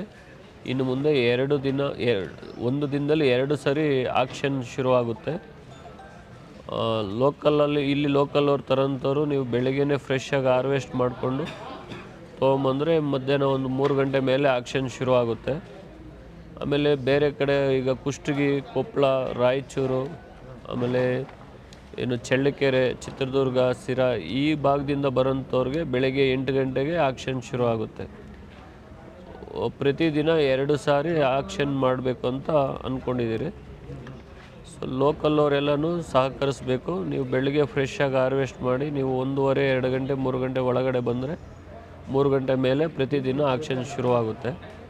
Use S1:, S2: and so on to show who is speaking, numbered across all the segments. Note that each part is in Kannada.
S1: ಏನಂದರೆ ಇನ್ನು ಮುಂದೆ ಎರಡು ದಿನ ಎರಡು ಒಂದು ದಿನದಲ್ಲಿ ಎರಡು ಸರಿ ಆಕ್ಷನ್ ಶುರುವಾಗುತ್ತೆ. ಲೋಕಲಲ್ಲಿ ಇಲ್ಲಿ ಲೋಕಲ್ ಅವ್ರು ತರೋಂಥವ್ರು ನೀವು ಬೆಳಿಗ್ಗೆ ಫ್ರೆಶ್ ಆಗಿ ಹಾರ್ವೆಸ್ಟ್ ಮಾಡಿಕೊಂಡು ತೊಗೊಂಬಂದರೆ ಮಧ್ಯಾಹ್ನ ಒಂದು ಮೂರು ಗಂಟೆ ಮೇಲೆ ಆಕ್ಷನ್ ಶುರುವಾಗುತ್ತೆ. ಆಮೇಲೆ ಬೇರೆ ಕಡೆ ಈಗ ಕುಷ್ಟಗಿ ಕೊಪ್ಪಳ ರಾಯಚೂರು ಆಮೇಲೆ ಏನು ಚಳ್ಳಕೆರೆ ಚಿತ್ರದುರ್ಗ ಸಿರಾ ಈ ಭಾಗದಿಂದ ಬರೋಂಥವ್ರಿಗೆ ಬೆಳಗ್ಗೆ ಎಂಟು ಗಂಟೆಗೆ ಆಕ್ಷನ್ ಶುರು ಆಗುತ್ತೆ ಓ, ಪ್ರತಿದಿನ ಎರಡು ಸಾರಿ ಆಕ್ಷನ್ ಮಾಡಬೇಕು ಅಂತ ಅಂದ್ಕೊಂಡಿದ್ದೀರಿ ಸೊ ಲೋಕಲ್ ಸಹಕರಿಸಬೇಕು. ನೀವು ಬೆಳಿಗ್ಗೆ ಫ್ರೆಶ್ಶಾಗಿ ಹಾರ್ವೆಸ್ಟ್ ಮಾಡಿ, ನೀವು ಒಂದೂವರೆ, ಎರಡು ಗಂಟೆ, ಮೂರು ಗಂಟೆ ಒಳಗಡೆ ಬಂದರೆ ಮೂರು ಗಂಟೆ ಮೇಲೆ ಪ್ರತಿದಿನ ಆಕ್ಷನ್ ಶುರುವಾಗುತ್ತೆ.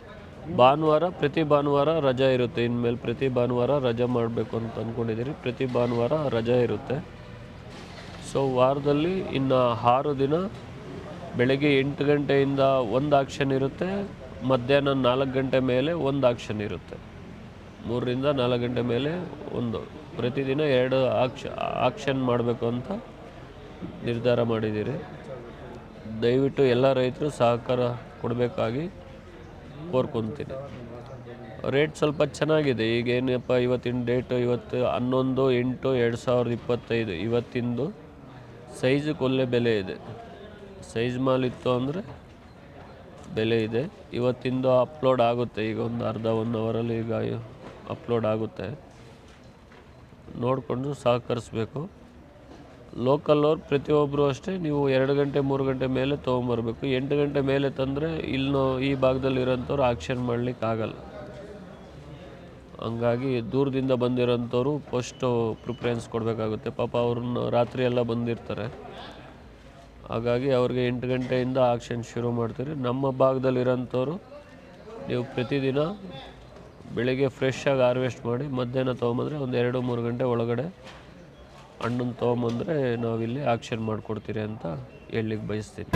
S1: ಭಾನುವಾರ ಪ್ರತಿ ಭಾನುವಾರ ರಜಾ ಇರುತ್ತೆ. ಇನ್ಮೇಲೆ ಪ್ರತಿ ಭಾನುವಾರ ರಜಾ ಮಾಡಬೇಕು ಅಂತ ಅಂದ್ಕೊಂಡಿದ್ದೀರಿ ಪ್ರತಿ ಭಾನುವಾರ ರಜಾ ಇರುತ್ತೆ. ಸೊ, ವಾರದಲ್ಲಿ ಇನ್ನು ಆರು ದಿನ ಬೆಳಗ್ಗೆ ಎಂಟು ಗಂಟೆಯಿಂದ ಒಂದು ಆಕ್ಷನ್ ಇರುತ್ತೆ. ಮಧ್ಯಾಹ್ನ ನಾಲ್ಕು ಗಂಟೆ ಮೇಲೆ ಒಂದು ಆಕ್ಷನ್ ಇರುತ್ತೆ. ಮೂರರಿಂದ ನಾಲ್ಕು ಗಂಟೆ ಮೇಲೆ ಒಂದು. ಪ್ರತಿದಿನ ಎರಡು ಆಕ್ಷ, ಆಕ್ಷನ್ ಮಾಡಬೇಕು ಅಂತ ನಿರ್ಧಾರ ಮಾಡಿದ್ದೀರಿ. ದಯವಿಟ್ಟು ಎಲ್ಲ ರೈತರು ಸಹಕಾರ ಕೊಡಬೇಕಾಗಿ ಕೋರ್ಕೊತೀನಿ. ರೇಟ್ ಸ್ವಲ್ಪ ಚೆನ್ನಾಗಿದೆ. ಈಗ ಏನಪ್ಪ, ಇವತ್ತಿನ ಡೇಟು ಇವತ್ತು ಹನ್ನೊಂದು, ಎಂಟು, ಎರಡು ಸಾವಿರದ ಇಪ್ಪತ್ತೈದು. ಇವತ್ತಿಂದು ಸೈಜಿಗೆ ಒಳ್ಳೆ ಬೆಲೆ ಇದೆ. ಸೈಜ್ ಮಾಲ್ ಅಂದರೆ ಬೆಲೆ ಇದೆ. ಇವತ್ತಿಂದ ಅಪ್ಲೋಡ್ ಆಗುತ್ತೆ. ಈಗ ಒಂದು ಅರ್ಧ ಒನ್ ಅವರಲ್ಲಿ ಈಗ ಅಪ್ಲೋಡ್ ಆಗುತ್ತೆ. ನೋಡಿಕೊಂಡು ಸಹಕರಿಸ್ಬೇಕು. ಲೋಕಲ್ ಅವ್ರು ಪ್ರತಿಯೊಬ್ಬರು ಅಷ್ಟೇ, ನೀವು ಎರಡು ಗಂಟೆ, ಮೂರು ಗಂಟೆ ಮೇಲೆ ತೊಗೊಂಬರ್ಬೇಕು. ಎಂಟು ಗಂಟೆ ಮೇಲೆ ತಂದರೆ ಇಲ್ಲೂ ಈ ಭಾಗದಲ್ಲಿ ಇರೋಂಥವ್ರು ಆಕ್ಷನ್ ಮಾಡ್ಲಿಕ್ಕೆ ಆಗಲ್ಲ. ಹಂಗಾಗಿ ದೂರದಿಂದ ಬಂದಿರೋಂಥವ್ರು ಫಸ್ಟು ಪ್ರಿಫರೆನ್ಸ್ ಕೊಡಬೇಕಾಗುತ್ತೆ. ಪಾಪ ಅವ್ರನ್ನ ರಾತ್ರಿ ಎಲ್ಲ ಬಂದಿರ್ತಾರೆ. ಹಾಗಾಗಿ ಅವ್ರಿಗೆ ಎಂಟು ಗಂಟೆಯಿಂದ ಆಕ್ಷನ್ ಶುರು ಮಾಡ್ತೀರಿ. ನಮ್ಮ ಭಾಗದಲ್ಲಿರೋಂಥವ್ರು ನೀವು ಪ್ರತಿದಿನ ಬೆಳಿಗ್ಗೆ ಫ್ರೆಶ್ಶಾಗಿ ಹಾರ್ವೆಸ್ಟ್ ಮಾಡಿ ಮಧ್ಯಾಹ್ನ ತೊಗೊಂಬಂದರೆ ಒಂದು ಎರಡು ಮೂರು ಗಂಟೆ ಒಳಗಡೆ ಹಣ್ಣನ್ನು ತೊಗೊಂಬಂದರೆ ನಾವಿಲ್ಲಿ ಆಕ್ಷನ್ ಮಾಡಿಕೊಡ್ತೀರಿ ಅಂತ ಹೇಳಲಿಕ್ಕೆ ಬಯಸ್ತೀನಿ.